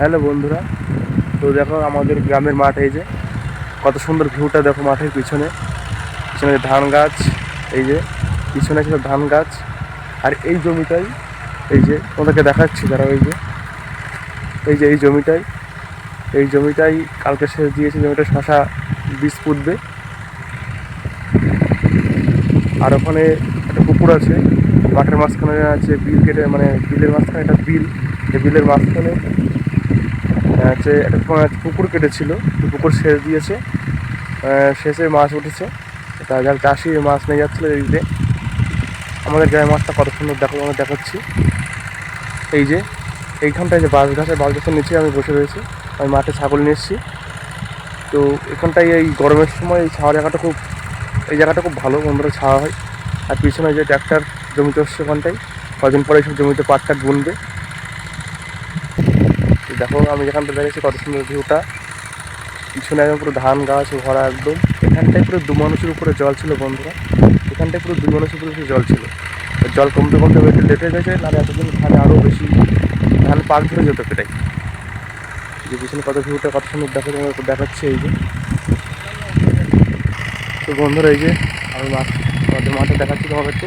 Hello বন্ধুরা, তো দেখো আমাদের গ্রামের মাঠ এই যে, কত সুন্দর ভিউটা দেখো মাঠের পিছনে। পিছনে ধান গাছ, এই যে, পিছনে ছিল ধান গাছ, আর এই জমিটাই, এই যে, তোমাদেরকে দেখাচ্ছি যারা এই যে এই যে এই জমিটাই এই জমিটাই কালকে সেচ দিয়েছে জমিটা শশা বীজ পুঁতবে। আর ওখানে একটা পুকুর আছে, মাঠের মাঝখানে আছে, বিল কেটে মানে বিলের মাঝখানে একটা বিল, এই বিলের মাঝখানে হচ্ছে একটা পুকুর কেটেছিল, পুকুর সেচ দিয়েছে সেচে মাছ উঠেছে। তা যার চাষি মাছ নিয়ে যাচ্ছিল যে আমাদের গ্রামের মাছটা কত সুন্দর দেখো আমরা দেখাচ্ছি। এই যে, এইখানটায় যে বাঁশ গাছের বাঁশ গাছের নিচে আমি বসে রয়েছি। আমি মাঠে ছাগল নিয়ে এসেছি। তো এখানটায় এই গরমের সময় এই ছাওয়া জায়গাটা খুব, এই জায়গাটা খুব ভালো, বন্ধুরা ছাওয়া হয়। আর পিছনে যে ট্র্যাক্টর জমিতে আসছে ওখানটায়, কদিন পরে সব জমিতে পাট টাট বুনবে। দেখো, আমি যেখানটা দেখেছি কত সুন্দর ভিউটা পিছনে একদম পুরো ধান গাছ, ভরা একদম। এখানটায় পুরো দু মানুষের উপরে জল ছিল, বন্ধুরা। এখানটায় পুরো দু মানুষের উপরে জল ছিল। জল কমতে কমতে একটু লেটে গেছে, নাহলে এতদিন ধানে আরও বেশি, ধান পাক ধরে যেত প্রায় যে পিছনে কত ভিউটা কত সুন্দর দেখো, তোমাদের দেখাচ্ছে এই যে। তো বন্ধুরা, এই যে আমি মাঠ, মাঠে দেখাচ্ছি তোমাদেরকে।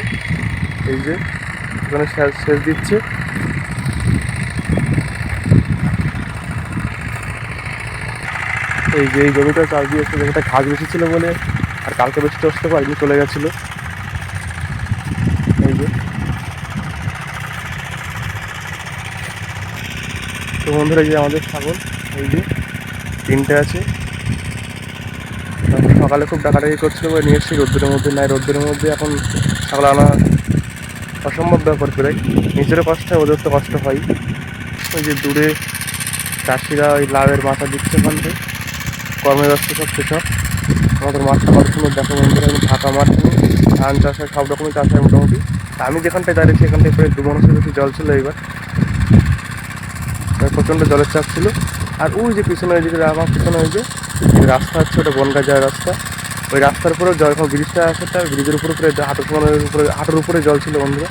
এই যে সেচ সেচ দিচ্ছে। এই যে এই জমিটা চাষ দিয়েছে জমিটা ঘাস বেশি ছিল বলে, আর কালকে বেশি আসতে পারিনি, চলে গেছিল। এই যে। তো বন্ধুরা যে আমাদের ছাগল, এই যে তিনটে আছে। সকালে খুব ডাকাডাকি করছিল বলে নিয়ে এসেছি, রোদ্দুরের মধ্যে নাই, রোদ্দুরের মধ্যে এখন ছাগল আনা অসম্ভব ব্যাপার প্রায়। নিজেরও কষ্ট ওদের তো কষ্ট হয়। ওই যে দূরে চাষিরা ওই লাভের মাথা দিচ্ছে ওখান থেকে। কর্মব্যস্ত সব কৃষক। আমাদের মাঠটা কত সুন্দর দেখো বন্ধুরা, একদম ফাঁকা মাঠ ধান চাষ হয় সব রকমের চাষ হয় মোটামুটি। আমি যেখানটায় দাঁড়িয়েছি এখানটায় প্রায় দু মানুষের বেশি জল ছিল এবার প্রচণ্ড জলের চাপ ছিল। আর ওই যে পিছনে ওই যে আমার পিছনে ওই যে রাস্তা হচ্ছে, ওটা বনগা যাওয়ার রাস্তা। ওই রাস্তার উপরে জল, এখন ব্রিজটা আছে একটা ব্রিজের উপরে উপরে হাঁটু সমানের উপরে, হাঁটুর উপরে জল ছিল বন্ধুরা।